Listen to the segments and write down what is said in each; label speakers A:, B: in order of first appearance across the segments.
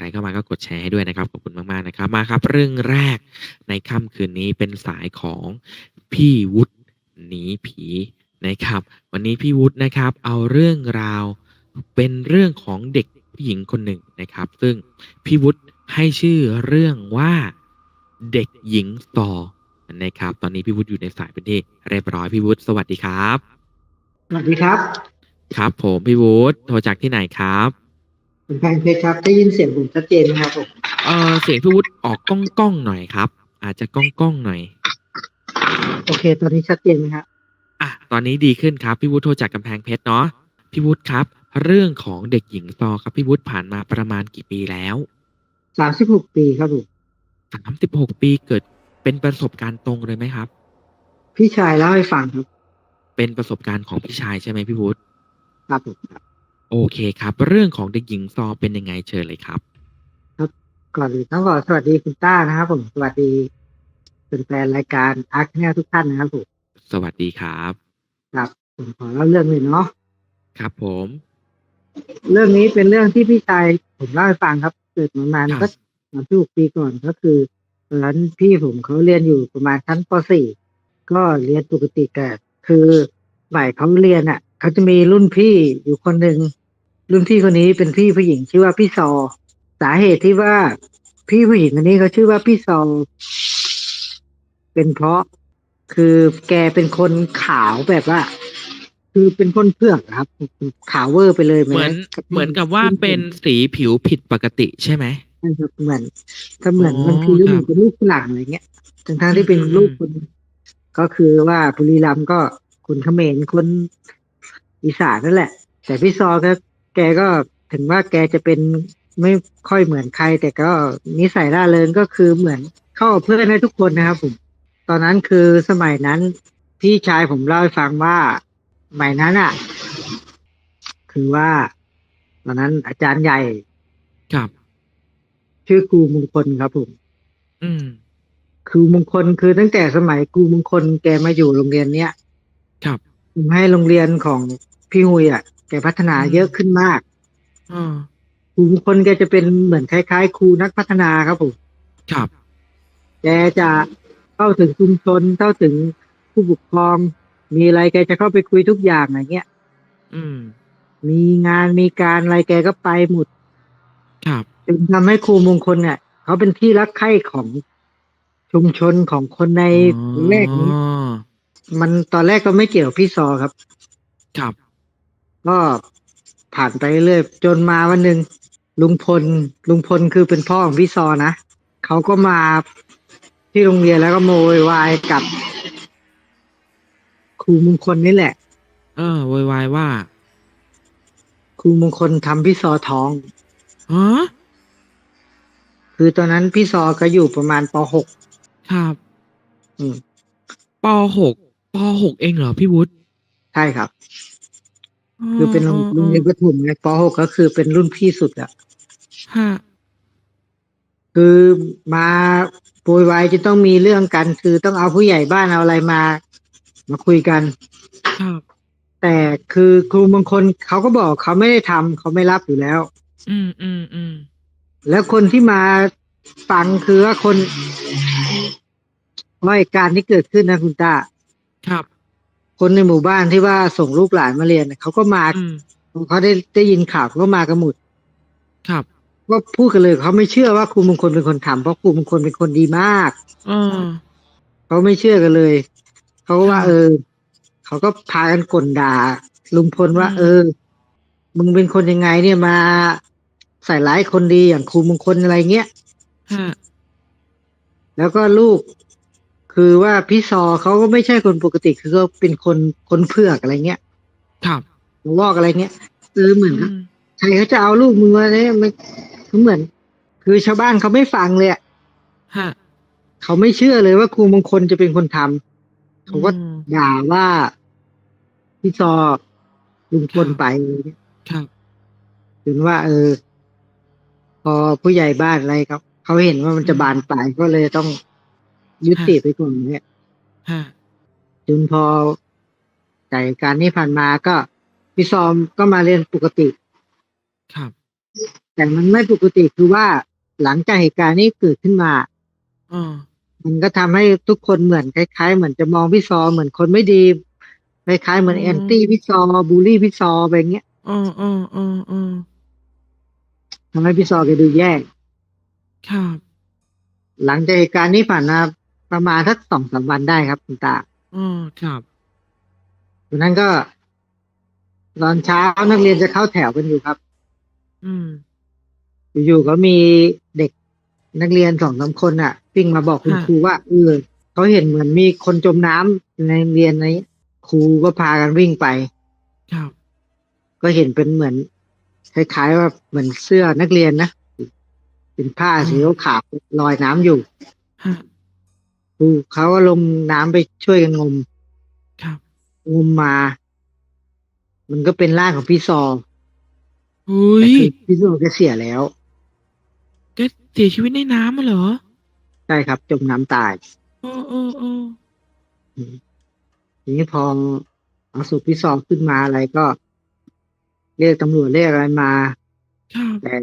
A: ใครเข้ามาก็กดแชร์ให้ด้วยนะครับ ขอบคุณมาก ๆ นะครับ มาครับ เรื่องแรกในค่ำคืนนี้เป็นสายของพี่วุฒิหนีผีนะครับ วันนี้พี่วุฒินะครับ เอาเรื่องราวเป็นเรื่องของเด็กผู้หญิงคนหนึ่งนะครับ ซึ่งพี่วุฒิให้ชื่อเรื่องว่าเด็กหญิงซอนะครับ ตอนนี้พี่วุฒิอยู่ในสายเป็นที่เรียบร้อยพี่วุฒิสวัสดีครับ
B: สวัสดีครับ
A: ครับผมพี่วุฒิโทรจากที่ไหนครับ
B: คุณแพงเพชรครับ ได้ยินเสียงผมชัดเจนไหมครับผม
A: เออเสียงพี่วุฒิออกก้องก้องๆหน่อยครับ อาจจะก้องก้องๆหน่อย
B: โอเค ตอนนี้ชัดเจนไหมครับ
A: อะตอนนี้ดีขึ้นครับพี่วุฒิโทรจากกำแพงเพชรเนาะพี่วุฒิครับ เรื่องของเด็กหญิงซอครับพี่วุฒิผ่านมาประมาณกี่ปีแล้ว
B: สามสิบหกปีครับผม
A: สามสิบหกปีเกิดเป็นประสบการณ์ตรงเลยไหมครับ
B: พี่ชายเล่าให้ฟังครับ
A: เป็นประสบการณ์ของพี่ชายใช่ไหมพี่วุฒิ
B: ครับผมครับ
A: โอเคครับ เรื่องของเด็กหญิงซอเป็นยังไงเชิญเลยครับ
B: ก่อนอื่นต้องขอสวัสดีคุณต้านะครับผมสวัสดีเป็นแฟนรายการอาร์คแนทุกท่านนะครับผม
A: สวัสดีครับ
B: ครับผมขอเล่าเรื่องเลยเนาะ
A: ครับผม
B: เรื่องนี้เป็นเรื่องที่พี่ชายผมเล่าให้ฟังครับ เกิดประมาณ
A: ครับ
B: ก็สามสิบหกปีก่อนก็คือตอนนั้นพี่ผมเขาเรียนอยู่ประมาณชั้นป .4 ก็เรียนปกติแต่คือฝ่ายเขาเรียนอะเขาจะมีรุ่นพี่อยู่คนหนึ่ง รุ่นพี่คนนี้เป็นพี่ผู้หญิงชื่อว่าพี่ซอ สาเหตุที่ว่าพี่ผู้หญิงคนนี้เขาชื่อว่าพี่ซอ เป็นเพราะคือแกเป็นคนขาวแบบว่า คือเป็นคนเผือกอะครับ ขาวเวอร์ไปเลย
A: เหมือน เหมือนกับว่าเป็นสีผิวผิดปกติใช่ไหม
B: ใช่ครับเหมือนถ้าเหมือน
A: อ๋อ
B: บางทีก็เหมือน
A: ครับ
B: เป็นลูกฝรั่งอะไรเงี้ยทั้งทางๆที่เป็น
A: อืม
B: ลูกคนก็คือว่าบุรีรัมย์ก็คนเขมรคนอีสานนั่นแหละ แต่พี่ซอก็ แกก็ถึงว่าแกจะเป็นไม่ค่อยเหมือนใคร แต่ก็นิสัยร่าเริงก็คือเหมือนเข้ากับเพื่อนให้ทุกคนนะครับผมตอนนั้นคือสมัยนั้นพี่ชายผมเล่าให้ฟังว่าสมัยนั้นอะ คือว่า ตอนนั้นอาจารย์ใหญ่
A: ครับ
B: ชื่อครูมงคลครับผม
A: อืม
B: ครูมงคลคือตั้งแต่สมัยครูมงคลแกมาอยู่โรงเรียนเนี้ย
A: ครับ
B: ทำให้โรงเรียนของพี่หุยอะ แกพัฒนา
A: อืม
B: เยอะขึ้นมาก
A: อ่า
B: ครูมงคลแกจะเป็นเหมือนคล้าย ๆ ครูนักพัฒนาครับผม
A: ครับ
B: แกจะเข้าถึงชุมชนเข้าถึงผู้ปกครอง มีอะไรแกจะเข้าไปคุยทุกอย่างอะไรเงี้ย
A: อืม
B: มีงานมีการอะไรแกก็ไปหมด
A: ครับ
B: จนทำให้ครูมงคลเนี่ยเขาเป็นที่รักใคร่ของชุมชนของคนใน
A: อ๋อ
B: แรกนี้มันตอนแรกก็ไม่เกี่ยวกับพี่ซอครับ
A: ครับ
B: ก็ผ่านไปเรื่อยจนมาวันหนึ่งลุงพลลุงพลคือเป็นพ่อของพี่ซอนะเขาก็มาที่โรงเรียนแล้วก็โมโวายกับครูมงคลนี่แหละ
A: เออโวยวายว่า
B: ครูมงคลทำพี่ซอท้อง
A: ฮะ
B: คือตอนนั้นพี่ซอก็อยู่ประมาณป .6
A: ครับ
B: อืม
A: ปหกปหกเองเหรอพี่วุฒิ
B: ใช่ครับ คือเป็นโรงโรงเรียนประถมไงป .6 ก็คือเป็นรุ่นพี่สุดอะ
A: ฮะ
B: คือมาโวยวายจะต้องมีเรื่องกัน คือต้องเอาผู้ใหญ่บ้านเอาอะไรมา มาคุยกัน
A: ครับ
B: แต่คือครูบางคนเขาก็บอกเขาไม่ได้ทำเขาไม่รับอยู่แล้ว
A: อืมอืมอืม
B: แล้วคนที่มาฟังคือว่าคนว่าเหตุการณ์ที่เกิดขึ้นนะคุณตา
A: ครับ
B: คนในหมู่บ้านที่ว่าส่งลูกหลานมาเรียนน่ะเขาก็มา
A: อืม
B: เขาได้ได้ยินข่าวเขาก็มากันหมด
A: ครับ
B: ก็พูดกันเลยเขาไม่เชื่อว่าครูมงคลเป็นคนทำเพราะครูมงคลเป็นคนดีมาก
A: เออ
B: เขาไม่เชื่อกันเลย เขาก็ว่า
A: ค่ะ
B: เออ เขาก็พากันก่นด่า ลุงพลว่า
A: อืม
B: เออ มึงเป็นคนยังไง เนี่ยมาใส่ร้ายคนดีอย่างครูมงคลอะไรเงี้ย
A: ฮะ
B: แล้วก็ลูก คือว่าพี่ซอเขาก็ไม่ใช่คนปกติคือก็เป็นคนคนเผือกอะไรเงี้ย
A: ครับ
B: วอกอะไรเงี้ยเออเหมือน
A: อืม
B: ใครเขาจะเอาลูกมึงมาเนี่ยมันเหมือน คือชาวบ้านเขาไม่ฟังเลยอะ
A: ฮะ
B: เขาไม่เชื่อเลยว่าครูมงคลจะเป็นคนทำเขาก็
A: อืม
B: ด่าว่าพี่ซอลุงพลไปอะไรเงี้ย
A: ครับ
B: ถึงว่า เออ พอผู้ใหญ่บ้านอะไรครับเขาเห็นว่ามันจะบานปลายก็เลยต้อง ยุติไปก่อนเนี่ย
A: ฮะ
B: จนพอจากเหตุการณ์นี้ผ่านมาก็พี่ซอมก็มาเรียนปกติ
A: ครับ
B: แแต่มันไม่ปกติคือว่าหลังจากเหตุการณ์นี้เกิดขึ้นมา
A: อ่า
B: มันก็ทำให้ทุกคนเหมือนคล้ายๆ เหมือนจะมองพี่ซอเหมือนคนไม่ดีคล้ายๆเหมือนแอนตี้พี่ซอบูลลี่พี่ซอไปอย่างเงี้ย
A: อ่าอ่าอ่าอ่า
B: ทำให้พี่ซอแกดูแย่
A: ครับ
B: หลังจากเหตุการณ์นี้ผ่านมา ประมาณสักสองสามวันได้ครับคุณตา
A: อ่าครับ
B: วันนั้นก็ ตอนเช้านักเรียนจะเข้าแถวกันอยู่ครับ
A: อืม
B: อยู่ๆก็มีเด็กนักเรียนสองสามคนอะวิ่งมาบอกคุณ
A: ค่ะ
B: ครูว่าเออเขาเห็นเหมือนมีคนจมน้ำในโรงเรียนนี้ครูก็พากันวิ่งไป
A: ครับ
B: ก็เห็นเป็นเหมือนคล้ายๆว่าเหมือนเสื้อนักเรียนนะเป็นผ้าสีขาวๆลอยน้ำอยู่
A: ฮะ
B: ครู เขาก็ลงน้ำไปช่วยกันงม
A: ครับ
B: งมมา มันก็เป็นร่างของพี่ซอ
A: อุ้
B: แต่
A: ย
B: คือพี่ซอแกเสียแล้ว
A: แกเสียชีวิตในน้ำมาเหรอ
B: ใช่ครับ จมน้ำตาย
A: เออเออเออ
B: ทีนี้พอเอาศพพี่ซอขึ้นมาอะไรก็ เรียกตำรวจเรียกอะไรมา
A: ครับ
B: แต่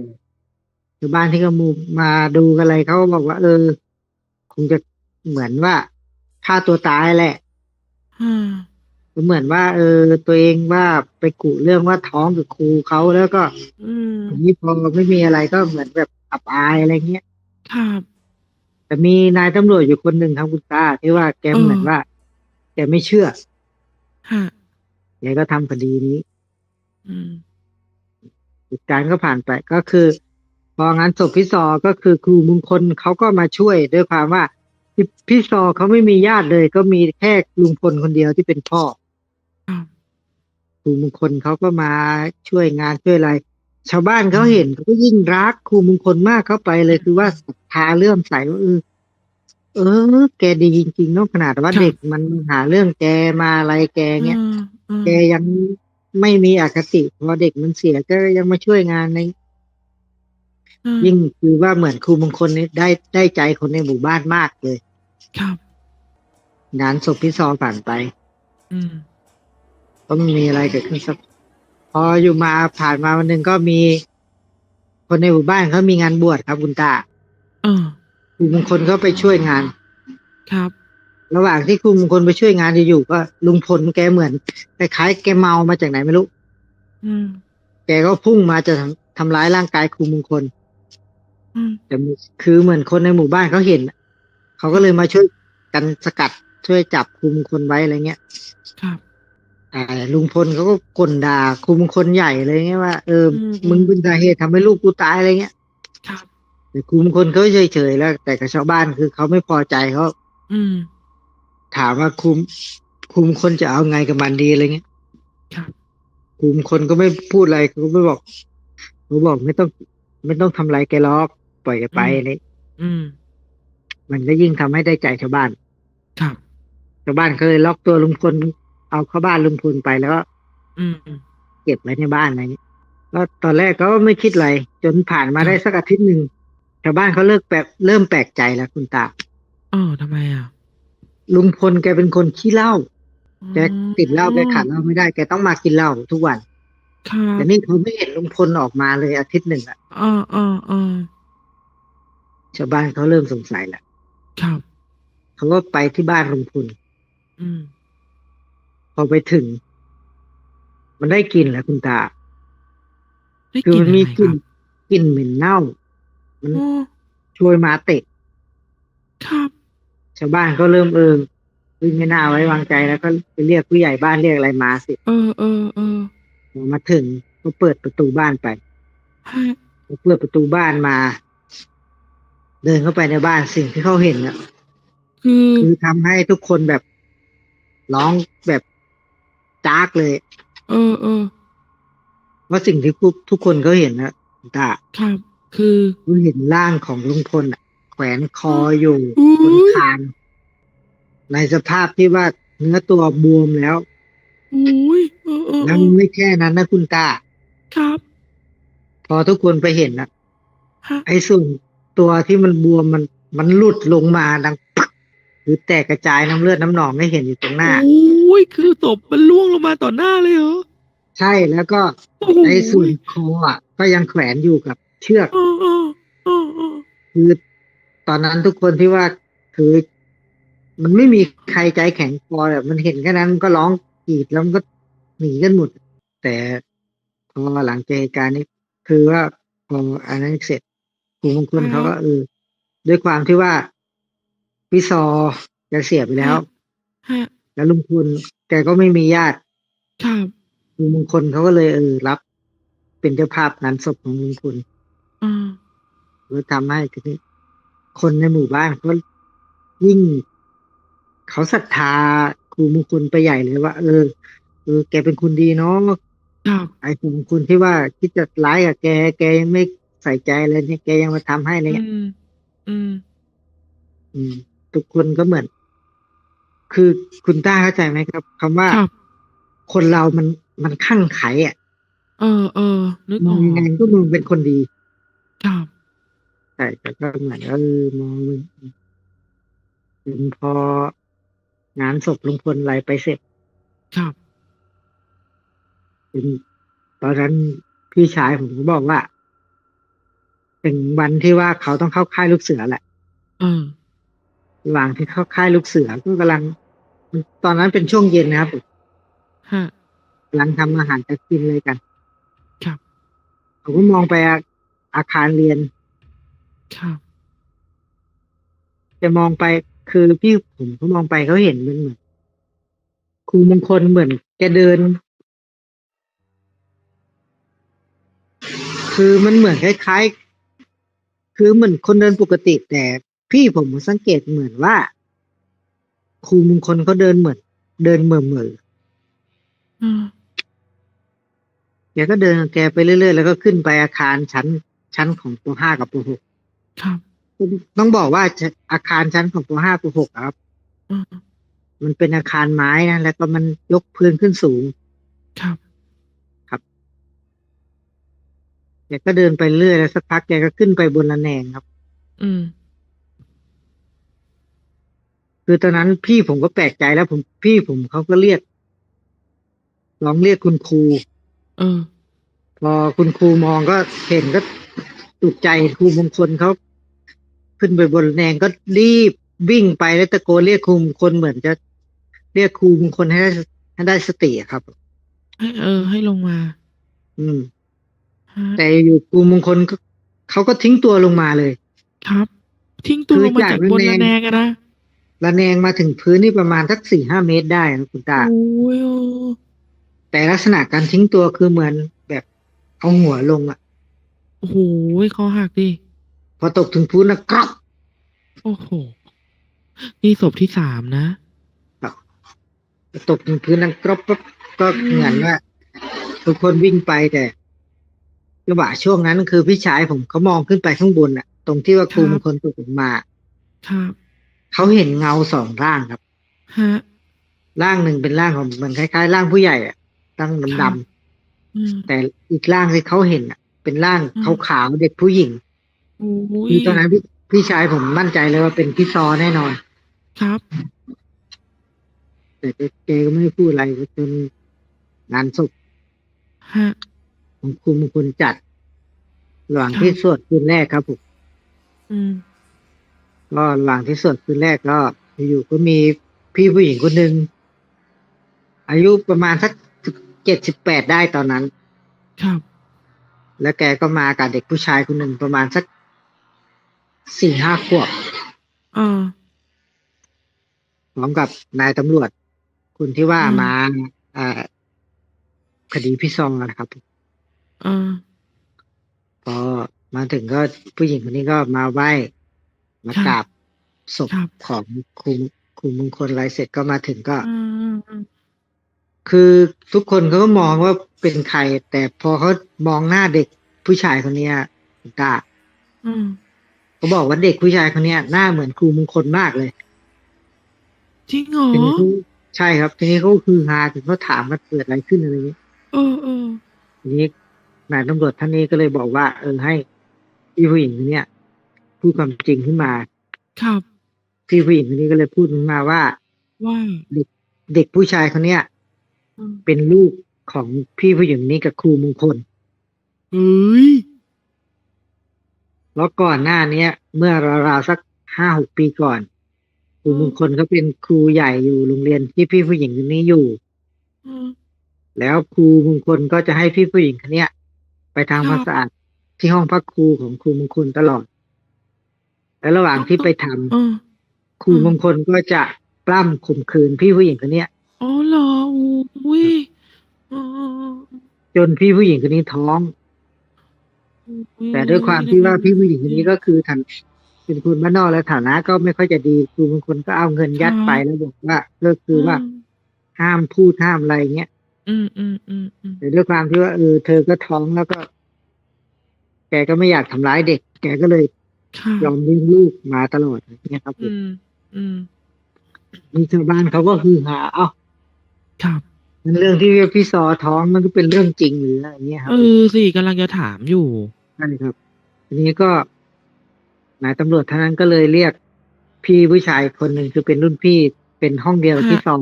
B: ชาวบ้านที่เขามูมาดูกันอะไรเขาก็บอกว่า เออ คงจะ เหมือนว่าฆ่าตัวตายแหละ
A: อ่า
B: ก็เหมือนว่า เออ ตัวเองว่าไปกุเรื่องว่าท้องกับครูเขาแล้วก็
A: อืม
B: ทีนี้พอไม่มีอะไรก็เหมือนแบบอับอายอะไรเงี้ย
A: ครับ
B: แต่มีนายตำรวจอยู่คนหนึ่งครับคุณตาที่ว่าแก
A: เออ
B: เหมือนว่าแกไม่เชื่อ
A: ฮะ
B: แกก็ทำคดีนี้
A: อืม
B: เหตุการณ์ก็ผ่านไปก็คือ พองานศพพี่ซอก็คือครูมงคลเขาก็มาช่วยด้วยความว่า พี่พี่ซอเขาไม่มีญาติเลย ก็มีแค่ลุงพลคนเดียวที่เป็นพ่อ
A: ครับ
B: ครูมงคลเขาก็มาช่วยงานช่วยอะไร ชาวบ้านเขาเห็นเขาก็ยิ่งรักครูมงคลมากเข้าไปเลยคือว่าศรัทธาเลื่อมใสว่าเออเออ แกดีจริงๆเนาะขนาดว่า
A: ครับ
B: เด็กมันหาเรื่องแกมาอะไรแกเงี้ย
A: อืมอืม
B: แกยังไม่มีอคติพอเด็กมันเสียก็ยังมาช่วยงานใน
A: อืม
B: ยิ่งคือว่าเหมือนครูมงคลนี่ได้ได้ใจคนในหมู่บ้านมากเลย
A: ครับ
B: งานศพพี่ซอผ่านไป
A: อืม
B: ก็ไม่มีอะไรเกิดขึ้นสักพออยู่มาผ่านมาวันหนึ่งก็มี คนในหมู่บ้านเขามีงานบวชครับคุณตา
A: เออ
B: ครูมงคลก็ไปช่วยงาน
A: ครับ
B: ระหว่างที่ครูมงคลไปช่วยงานอยู่ๆก็ลุงพลแกเหมือนคล้ายๆแกเมามาจากไหนไม่รู้
A: อืม
B: แกก็พุ่งมาจะทำทำร้ายร่างกายครูมงคล
A: อืม
B: แต่มีคือเหมือนคนในหมู่บ้านเขาเห็น เขาก็เลยมาช่วยกันสกัดช่วยจับครูมงคลไว้อะไรเงี้ย
A: ครับ
B: แต่ลุงพลเขาก็กลด่าครูมงคลใหญ่เลยเงี้ยว่าเอออ
A: ม
B: มึงเป็นสาเหตุทำให้ลูกกูตายอะไรเงี้ย
A: ครับ
B: แต่ครูมงคลเขาเฉยๆแล้ว แต่กับชาวบ้านคือเขาไม่พอใจเขา
A: อืม
B: ถามว่าครูครูมงคลจะเอาไงกับมันดีอะไรเงี้ย
A: ครับ
B: ครูมงคลก็ไม่พูดอะไรเขาก็ไม่บอกเขาบอกไม่ต้อง ไม่ต้องทำอะไรแกล็อกปล่อยแกไป
A: อืม
B: เลย
A: อืม
B: มันก็ยิ่งทำให้ได้ใจชาวบ้าน
A: ครับ
B: ชาวบ้านก็เลยล็อกตัวลุงพลเอาเข้าบ้านลุงพลไปแล้วก็
A: อืม
B: เก็บไว้ในบ้านอะไรเงี้ยก็ตอนแรกก็ไม่คิดอะไรจนผ่านมา
A: ครับ
B: ได้สักอาทิตย์หนึ่งชาวบ้านเขาเลิกแปลกเริ่มแปลกใจแล้วคุณตา
A: เออทำไมอะ
B: ลุงพลแกเป็นคนขี้เหล้าแก
A: อ๋อ
B: ติดเหล้าแกขาดเหล้าไม่ได้แกต้องมากินเหล้าทุกวัน
A: ครับ
B: แต่นี่เขาไม่เห็นลุงพลออกมาเลยอาทิตย์หนึ่งอะ
A: เออเออเออ
B: ชาวบ้านเขาเริ่มสงสัยแหละ
A: ครับ
B: เขาก็ไปที่บ้านลุงพล
A: อืม
B: พอไปถึง มันได้กลิ่นแหละคุณตา
A: ได้
B: คื
A: ก
B: อ
A: ลิน
B: มัน
A: อะไร
B: มี
A: ค
B: กลิ่
A: รั
B: น
A: บ
B: กลิ่นเหม็นเน่า มัน
A: โอ้
B: โชยมาเตะ
A: ครับ
B: ชาวบ้านก็เริ่มเออเฮ้ยไม่น่าไว้วางใจแล้วก็ไปเรียกผู้ใหญ่บ้านเรียกอะไรมาสิ
A: เออเออเออ
B: พอมาถึงก็เปิดประตูบ้านไป
A: ฮะ
B: พอเปิดประตูบ้านมา เดินเข้าไปในบ้านสิ่งที่เขาเห็นน่ะ
A: คือ
B: คือทำให้ทุกคนแบบร้องแบบจากเลย
A: เออเออ
B: ว่าสิ่งที่ทุกคนเขาเห็นนะคุณตา
A: ครับ คือ
B: เขาเห็นร่างของลุงพลน่ะแขวนคออยู่
A: อุ๊ย
B: บนคานในสภาพที่ว่าเนื้อตัวบวมแล้ว
A: อุ้ยเออเออเอ
B: แล้ว
A: อ
B: ไม่แค่นั้นนะคุณตา
A: ครับ
B: พอทุกคนไปเห็นนะ
A: ฮะ
B: ไอ้ส่วน ตัวที่มันบวมมันมันหลุดลงมาดังปักหรือแตกกระจายน้ำเลือดน้ำหนองให้เห็นอยู่ตรงหน้า
A: อุ้ยคือศพมันล่วงลงมาต่อหน้าเลยเหรอ
B: ใช่แล้วก็
A: โอ้โห
B: ไอ้ส่วนคออะ ก็ยังแขวนอยู่กับเชือก
A: เออเออเออเออ
B: คือตอนนั้นทุกคนที่ว่าคือมันไม่มีใครใจแข็งพอแบบมันเห็นแค่นั้นมันก็ร้องกรีดแล้วมันก็หนีกันหมด แต่พอหลังจากเหตุการณ์นี้ คือว่าพออันนั้นเสร็จ ครูมงคลเขาก็เออด้วยความที่ว่าพี่ซอแกเสียไปแล้ว
A: ฮะ
B: แล้วลุงพลแกก็ไม่มีญาติ
A: ครับ
B: ลุงมงคลเขาก็เลยเออรับ เป็นเจ้าภาพงานศพของลุงพล
A: อ่า
B: ก็ทำให้ทีนี้คนในหมู่บ้านเขายิ่งเขาศรัทธาครูมงคลไปใหญ่เลยว่า เออเออแกเป็นคนดีเนาะ
A: ครับ
B: ไอ้ครูมงคลที่ว่าคิดจะร้ายกับแก แกยังไม่ใส่ใจอะไรเนี่ยแกยังมาทำให้อะไร
A: อื
B: เงี้ย
A: มอืม
B: อืม ทุกคนก็เหมือน คือคุณต้าเข้าใจไหมครับคำว่า
A: ครับ
B: คนเรามันมันข้างไขอะ
A: เออเออนึก
B: ม
A: อ
B: อ
A: องก
B: ยังไงก็มองเป็นคนดี
A: ครับ
B: ใช่แต่ก็เหมือนเออมองมันถึงพองานศพลุงพลอะไรไปเสร็จ
A: ครับ
B: เป็นตอนนั้นพี่ชายผมก็บอกว่า ถึงวันที่ว่าเขาต้องเข้าค่ายลูกเสือแหละ
A: เออ
B: ระหว่างที่เข้าค่ายลูกเสือก็กำลัง ตอนนั้นเป็นช่วงเย็นนะครับ
A: ฮะ
B: กำลังทำอาหารจะกินเลยกัน
A: ครับ
B: ผมก็มองไปอาอาคารเรียน
A: ครับ
B: จะมองไปคือพี่ผมก็มองไปเขาเห็นมันเหมือนครูมงคลเหมือนแกเดิน คือมันเหมือนคล้ายๆ คือเหมือนคนเดินปกติแต่พี่ผมสังเกตเหมือนว่า ครูมงคลเขาเดินเหมือน เดินเหม่อเม่อ
A: อืม
B: ๆแกก็เดินของแกไปเรื่อยๆแล้วก็ขึ้นไปอาคารชั้น ชั้นของปห้ากับปหก
A: ครับ
B: ต้องบอกว่าอาคารชั้นของปห้าปหกอะครับ
A: อืม
B: มันเป็นอาคารไม้นะแล้วก็มันยกพื้นขึ้นสูง
A: ครับ
B: แกก็เดินไปเรื่อยแล้วสักพักแกก็ขึ้นไปบนระแนงครับ
A: อืม
B: คือตอนนั้นพี่ผมก็แปลกใจแล้ว ผมพี่ผมเขาก็เรียกร้องเรียกคุณครู
A: เออ
B: พอคุณครูมองก็เห็นก็ตกใจครูมงคลเขาขึ้นไปบนระแนงก็รีบวิ่งไปแล้วตะโกนเรียกครูมงคลเหมือนจะ เรียกครูมงคลให้ได้ให้ได้สติอะครับ
A: ให้เออ ให้ลงมา
B: อืม
A: ฮะ
B: แต่อยู่ครูมงคลก็เขาก็ทิ้งตัวลงมาเลย
A: ครับ ทิ้งตัว
B: คือ
A: ลงมา
B: จาก
A: จากบน
B: ระ
A: ระ
B: แนง
A: แนงอะนะ
B: ระแนงมาถึงพื้นนี่ประมาณสักสี่ห้าเมตรได้นะคุณตา
A: โอ้ยโอ้
B: แต่ลักษณะการทิ้งตัวคือเหมือนแบบเอาหัวลงอะ
A: โอ้โหคอหักดิ
B: พอตกถึงพื้นแล้วกรอบ
A: โอ้โห นี่ศพที่สามนะ
B: ตกถึงพื้นแล้วกรอบปั๊บก็
A: อืม
B: เหมือนว่าทุกคนวิ่งไปแต่ จังหวะช่วงนั้นคือพี่ชายผมเขามองขึ้นไปข้างบนอะตรงที่ว่าครูมงคลตกลงมา
A: ครับ
B: เขาเห็นเงาสองร่างครับ
A: ฮะ
B: ร่างหนึ่งเป็นร่างของเหมือนคล้ายๆ ร่างผู้ใหญ่อะร่าง
A: ครั
B: ดำ
A: บอืม
B: ๆแต่อีกร่างที่เขาเห็นอะเป็นร่าง
A: อืม
B: ขาวๆเด็กผู้หญิง
A: โอ้ย
B: คือตอนนั้นพี่พี่ชายผมมั่นใจเลยว่าเป็นพี่ซอแน่นอน
A: ครับ
B: แต่แกแกก็ไม่ได้พูดอะไรจนงานศพ
A: ฮะ
B: ของครูมงคลจัดระหว่าง
A: ครับ
B: ที่สวดคืนแรกครับผม
A: อืม
B: ก็ระหว่างที่สวดคืนแรกก็อยู่ๆก็มีพี่ผู้หญิงคนหนึ่งอายุประมาณสักเจ็ดสิบแปดได้ตอนนั้น
A: ครับ
B: แล้วแกก็มากับเด็กผู้ชายคนหนึ่งประมาณสักสี่ห้าขวบ
A: อ่า
B: พร้อมกับนายตำรวจคนที่ว่า
A: อืม
B: มาอ่าคดีพี่ซองนะครับ
A: อ่า
B: พอ มาถึงก็ผู้หญิงคนนี้ก็มาไหว้มากราบศพ
A: ครับ
B: ของครูครูมงคลอะไรเสร็จก็มาถึงก็
A: อืมอืม
B: คือทุกคนเขาก็มองว่าเป็นใคร แต่พอเขามองหน้าเด็กผู้ชายคนเนี้ยคุณตา
A: อืม
B: เขาบอกว่าเด็กผู้ชายคนเนี้ยหน้าเหมือนครูมงคลมากเลย
A: จริงเหรอ
B: ทีนี้เขาใช่ครับทีนี้เขาคือฮาถึงเขาถามว่าเกิดอะไรขึ้นอะไรอย่างนี้
A: เออเออ
B: ทีนี้นายตำรวจท่านนี้ก็เลยบอกว่า เออให้ พี่ผู้หญิงคนเนี้ยพูดความจริงขึ้นมา
A: ครับ
B: พี่ผู้หญิงคนนี้ก็เลยพูดขึ้นมาว่า
A: ว่า
B: เด็กผู้ชายคนเนี้ย
A: อืม
B: เป็นลูกของพี่ผู้หญิงนี้กับครูมงคล
A: เฮ้ย
B: แล้วก่อนหน้าเนี้ย เมื่อราวๆสักห้าหกปีก่อนครูมงคลเขาเป็นครูใหญ่อยู่โรงเรียนที่พี่ผู้หญิงคนนี้อยู่
A: อืม
B: แล้วครูมงคลก็จะให้พี่ผู้หญิงคนเนี้ยไปทำ
A: ค
B: ค
A: รั
B: วา
A: บ
B: มสะอาด ที่ห้องพักครูของครูมงคลตลอด และระหว่างที่ไปทำ
A: เออ
B: ครูมงคลก็จะปล้ำข่มขืนพี่ผู้หญิงคนเนี้ย
A: อ๋อเหรออุ้ยเออ
B: จนพี่ผู้หญิงคนนี้ท้อง
A: อุ๊
B: แต่ด้วยความที่ว่าพี่ผู้หญิงคนนี้ก็คือฐานเป็นคนบ้านนอกและฐานะก็ไม่ค่อยจะดีครูบางคนก็เอาเงินยัดไปแล้วบอกว่าก็คือว่าห้ามพูดห้ามอะไรเงี้ย
A: อืมอืมอืมอืม
B: แต่ด้วยความที่ว่าเออเธอก็ท้องแล้วก็ แกก็ไม่อยากทำร้ายเด็ก แกก็เลย
A: ค่ะ
B: ยอมเลี้ยงลูกมาตลอดเนี่ยครับผ
A: อื
B: ม
A: มอืม
B: มีชาวบ้านเขาก็คือหาเอ้า
A: ครับ
B: มันเรื่องที่พี่ซอท้องมันก็เป็นเรื่องจริงหรืออะไรเงี้ยครับ
A: เออสิกำลังจะถามอยู่
B: ใช่ครับทีนี้ก็นายตำรวจท่านนั้นก็เลยเรียกพี่ผู้ชายคนหนึ่งคือเป็นรุ่นพี่เป็นห้องเดียวกับ
A: ฮะ
B: พี่ซอง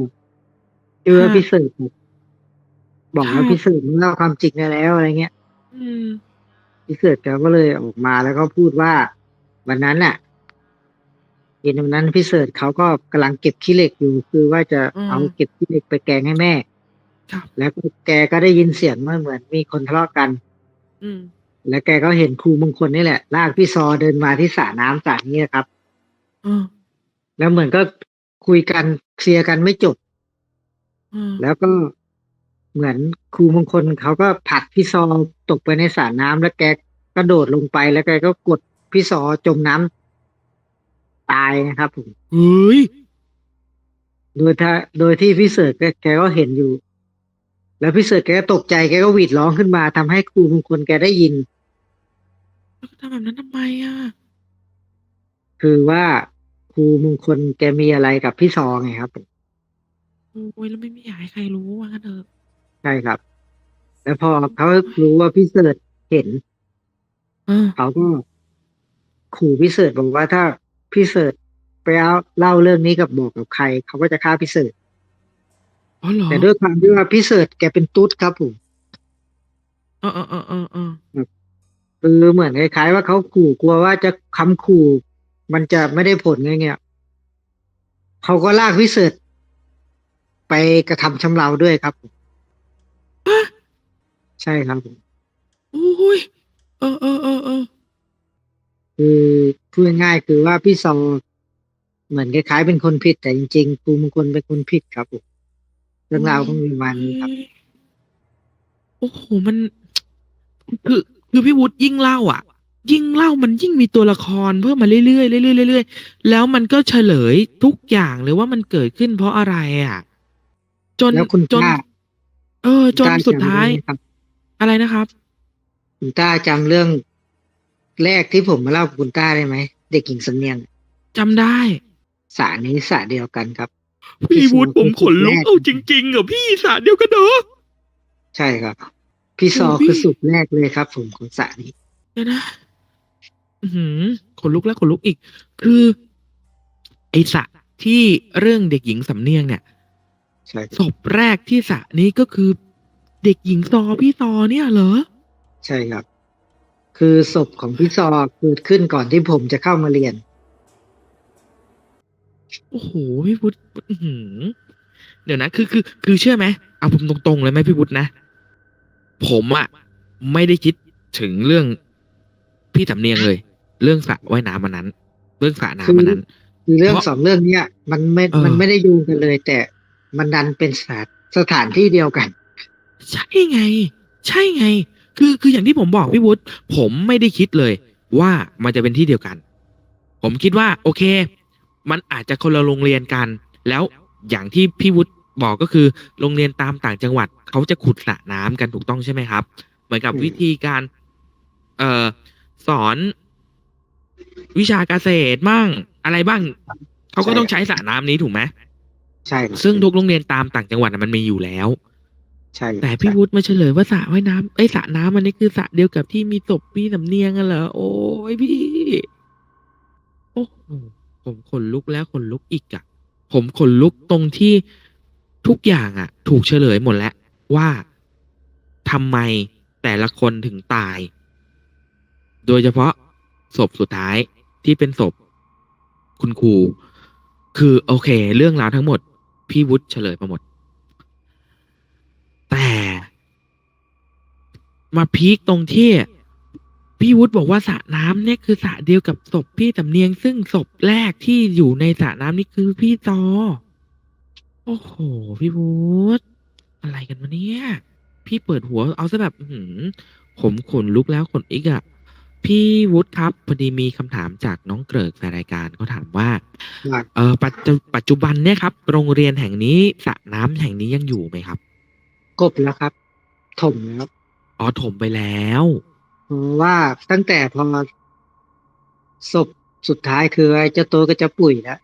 B: ชื่อว่า
A: ฮะ
B: พี่เสิร์ฟครับบอกว่า
A: ครับ
B: พี่เสิร์ฟมันเล่าความจริงได้แล้วอะไรเงี้ย
A: อืม
B: พี่เสิร์ฟแกก็เลยออกมาแล้วก็พูดว่าวันนั้นน่ะเย็นวันนั้นพี่เสิร์ฟเขาก็กำลังเก็บขี้เหล็กอยู่ คือว่าจะเอาเก็บขี้เหล็กไปแกงให้แม่
A: ครับ
B: แล้วก็แกก็ได้ยินเสียงว่าเหมือนมีคนทะเลาะกัน
A: อืม
B: แล้วแกก็เห็นครูมงคลนี่แหละ ลากพี่ซอเดินมาที่สระน้ำสระนี้นะครับ
A: เออ
B: แล้วเหมือนก็คุยกันเคลียร์กันไม่จบ
A: เออ
B: แล้วก็ เหมือนครูมงคลเขาก็ผลักพี่ซอตกไปในสระน้ำแล้วแกกระโดดลงไปแล้วแกก็กดพี่ซอจมน้ำตายนะครับผม
A: เฮ้ย
B: โดยถ้าโดยที่พี่เสิร์ชแกแกก็เห็นอยู่ แล้วพี่เสิร์ชแกก็ตกใจแกก็หวีดร้องขึ้นมาทำให้ครูมงคลแกได้ยิน
A: แล้วทำแบบนั้นทำไมอะ
B: คือว่าครูมงคลแกมีอะไรกับพี่ซอไงครับผม
A: โอ้ยแล้วไม่ไม่อยากให้ใครรู้ว่างั้นเถอะ
B: ใช่ครับ แล้วพอเขารู้ว่าพี่เสิร์ชเห็น
A: เออ
B: เขาก็ขู่พี่เสิร์ชบอกว่าถ้าพี่เสิร์ชไปเอาเล่าเรื่องนี้กับบอกกับใคร เขาก็จะฆ่าพี่เสิร์ช
A: อ๋อเหรอ
B: แต่ด้วยความที่ว่าพี่เสิร์ชแกเป็นตุ๊ดครับผม
A: เออเออเออเออเออ
B: คือเหมือนคล้ายๆว่าเขาขู่กลัวว่าจะคำขู่ มันจะไม่ได้ผลไงเงี้ยเขาก็ลากพี่เสิร์ชไปกระทำชำเราด้วยครับผม ใช่ครับผม
A: โอ้ยเออเออเออเออ
B: คือพูดง่ายๆคือว่าพี่ซอเหมือนคล้ายๆเป็นคนผิด แต่จริงๆครูมงคลเป็นคนผิดครับผมเรื่องราวของมีวันนี้ครับ
A: โอ้โหมันคือคือพี่วุฒิยิ่งเล่า อะ ยิ่งเล่ามันยิ่งมีตัวละครเพิ่มมาเรื่อยๆเรื่อยๆเรื่อยๆแล้วมันก็เฉลยทุกอย่างเลยว่ามันเกิดขึ้นเพราะอะไรอะ จน
B: แล้วคุณ
A: จน
B: ต้า
A: เออ จน
B: คุณต้
A: สุดท้าย
B: จำเรื่องนี้ครับ
A: อะไรนะครับ
B: คุณต้าจำเรื่องแรกที่ผมมาเล่ากับคุณต้าได้ไหมเด็กหญิงสำเนียง
A: จำได้
B: สระนี้สระเดียวกันครับ
A: พี่วุฒิผมขนลุก
B: แรก
A: เอาจริงๆเหรอพี่สาเดียวกันเนอะ
B: ใช่ครับ พี่ซอ
A: โอ้พี่
B: คือสุดแรกเลยครับผมของสระนี้
A: เดี๋ยวนะอือหือขนลุกแล้วขนลุกอีก คือ ไอสระที่เรื่องเด็กหญิงสำเนียงเนี่ย
B: ใช่
A: ศพแรกที่สระนี้ก็คือเด็กหญิงซอพี่ซอเนี่ยเหรอ
B: ใช่ครับ คือศพของพี่ซอเกิดขึ้นก่อนที่ผมจะเข้ามาเรียน
A: โอ้โหพี่พุทธอื้อหือเดี๋ยวนะ คือคือ คือเชื่อไหมเอาผมตรงๆเลยไหมพี่พุทธนะ ผมอะไม่ได้คิดถึงเรื่องพี่สำเนียงเลย เรื่องสระว่ายน้ำมันนั้น เรื่องสระน้ำมันนั้น
B: คือเรื่อง
A: เพราะ
B: สองเรื่องเนี้ยมันไม่
A: เออ
B: มันไม่ได้โยูกันเลย แต่ มันดันเป็นสถานสถานที่เดียวกัน
A: ใช่ไง ใช่ไง คือคืออย่างที่ผมบอกพี่วุฒิผมไม่ได้คิดเลย ว่ามันจะเป็นที่เดียวกัน ผมคิดว่า โอเค มันอาจจะคนละโรงเรียนกัน แล้วอย่างที่พี่วุฒิบอกก็คือโรงเรียนตามต่างจังหวัดเขาจะขุดสระน้ำกันถูกต้องใช่ไหมครับ เหมือนกับวิธีการ เอ่อสอนวิชาเกษตรบ้างอะไรบ้างเขาก็ต้องใช้สระน้ำนี้ถูกไหม
B: ใช่ครับ
A: ซึ่งทุกโรงเรียนตามต่างจังหวัดน่ะมันมีอยู่แล้ว
B: ใช่
A: แต่พี่วุฒิมาเฉลยว่าสระว่ายน้ำไอ้ยสระน้ำอันนี้คือสระเดียวกับที่มีศพพี่สำเนียงอะเหรอโอ้ยพี่โอ้โหผมขนลุกแล้วขนลุกอีกอะผมขนลุกตรงที่ทุกอย่างอะถูกเฉลยหมดแล้วว่าทำไมแต่ละคนถึงตาย โดยเฉพาะศพสุดท้ายที่เป็นศพคุณครู คือโอเค เรื่องราวทั้งหมด พี่วุฒิเฉลยมาหมด แต่มาพีคตรงที่พี่วุฒิบอกว่าสระน้ำเนี่ยคือสระเดียวกับศพพี่สำเนียง ซึ่งศพแรกที่อยู่ในสระน้ำนี่คือพี่จอโอ้โห พี่วุฒิอะไรกันวะเนี่ย พี่เปิดหัวเอาซะแบบหือผมขนลุกแล้วขนอีกอะ พี่วุฒิครับพอดีมีคำถามจากน้องเกริกแฟนรายการเขาถามว่า
B: ว่า
A: เออปัจจุปัจจุบันเนี่ยครับ โรงเรียนแห่งนี้สระน้ำแห่งนี้ยังอยู่ไหมครับ
B: กบแล้วครับ ถมแล้ว
A: อ๋อถมไปแล้ว
B: เพราะว่าตั้งแต่พอศพสุดท้ายคือไอ้เจ้าโตกับเจ้าปุ๋ยแล้ว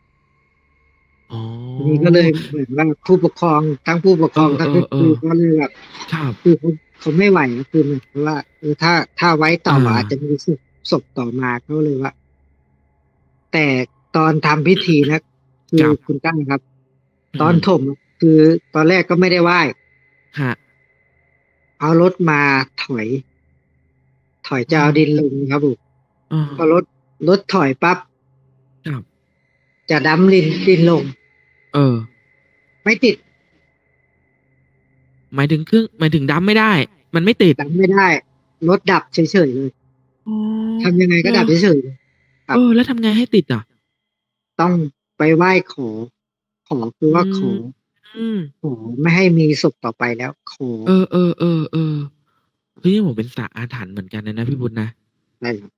A: อ๋อ
B: ทีนี้ก็เลยเหมือนว่าผู้ปกครองทั้งผู้ปกครอง
A: เออ
B: ทั้ง
A: เอ
B: ค
A: อเอ
B: รู
A: อ
B: ก็เลยแบบ
A: ครับ
B: คือ เขาเขาไม่ไหวก็คือเหมือนว่าเออถ้าถ้าไว้ต่อ
A: อ่า
B: อาจจะมีศพศพต่อมาเขาเลยว่า แต่ตอนทำพิธีนะคือคุณตั้งครับ ตอนถมคือตอนแรกก็ไม่ได้ไหว้
A: ฮะ
B: เอารถมาถอย ถอยจะเอาดินลงครับผม
A: อ๋อ
B: พอรถรถถอยปั๊บ
A: ครับ
B: จะดั้มดินดินลง
A: เออ
B: ไม่ติด
A: หมายถึงเครื่องหมายถึงดัมไม่ได้ มันไม่ติด
B: ดั้มไม่ได้ รถดับเฉยๆเลย
A: อ๋อ
B: ทำยังไงก็ดับเฉยๆเลยครับ
A: เออแล้วทำไงให้ติดอะ
B: ต้องไปไหว้ขอ ขอคือว่าขอ
A: อืม
B: ขอไม่ให้มีศพต่อไปแล้ว ขอ
A: เออเออเออเออเฮ้ยนี่ผมเป็นสระอาถรรพ์เหมือนกันนะนะพี่บุญนะ
B: ได้ครับ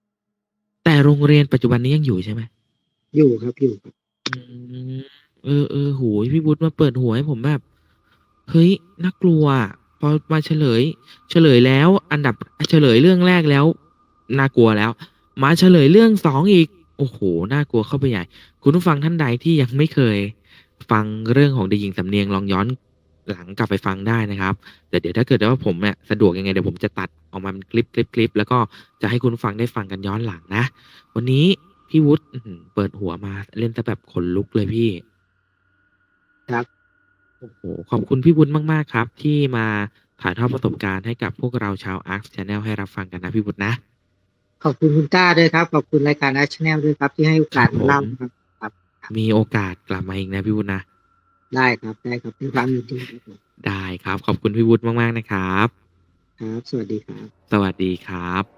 A: แต่โรงเรียนปัจจุบันนี้ยังอยู่ใช่ไหม
B: อยู่ครับอยู่ครับ
A: อืมเออเออโหยพี่บุญมาเปิดหัวให้ผมแบบ เฮ้ยน่ากลัวอะพอมาเฉลย เฉลยแล้ว อันดับเฉลยเรื่องแรกแล้วน่ากลัวแล้ว มาเฉลยเรื่องสองอีก โอ้โหน่ากลัวเข้าไปใหญ่ คุณผู้ฟังท่านใดที่ยังไม่เคย ฟังเรื่องของเด็กหญิงสำเนียงลองย้อนหลังกลับไปฟังได้นะครับแต่เดี๋ยวถ้าเกิดว่าผมเนี่ยสะดวกยังไงเดี๋ยวผมจะตัดออกมาเป็นคลิปคลิปคลิปแล้วก็จะให้คุณฟังได้ฟังกันย้อนหลังนะ วันนี้พี่วุฒิเปิดหัวมาเล่นซะแบบขนลุกเลยพี่
B: ครับ
A: โอ้โหขอบคุณพี่วุฒิมาก ๆ ครับ ที่มาถ่ายทอดประสบการณ์ให้กับพวกเราชาว Arc Channel ให้รับฟังกันนะพี่วุฒินะ
B: ขอบคุณคุณต้าด้วยครับ ขอบคุณรายการอาชแนลด้วยครับ ที่ให้โอกาส
A: ครับผม
B: มาเล่าครับ
A: มีโอกาสกลับมาอีกนะพี่วุฒินะ
B: ได้ครับได้ครับเป็นความยินดีครับผม
A: ได้ครับ ขอบคุณพี่วุฒิมาก ๆ นะครับ
B: ครับ สวัสดีครับ
A: สวัสดีครับ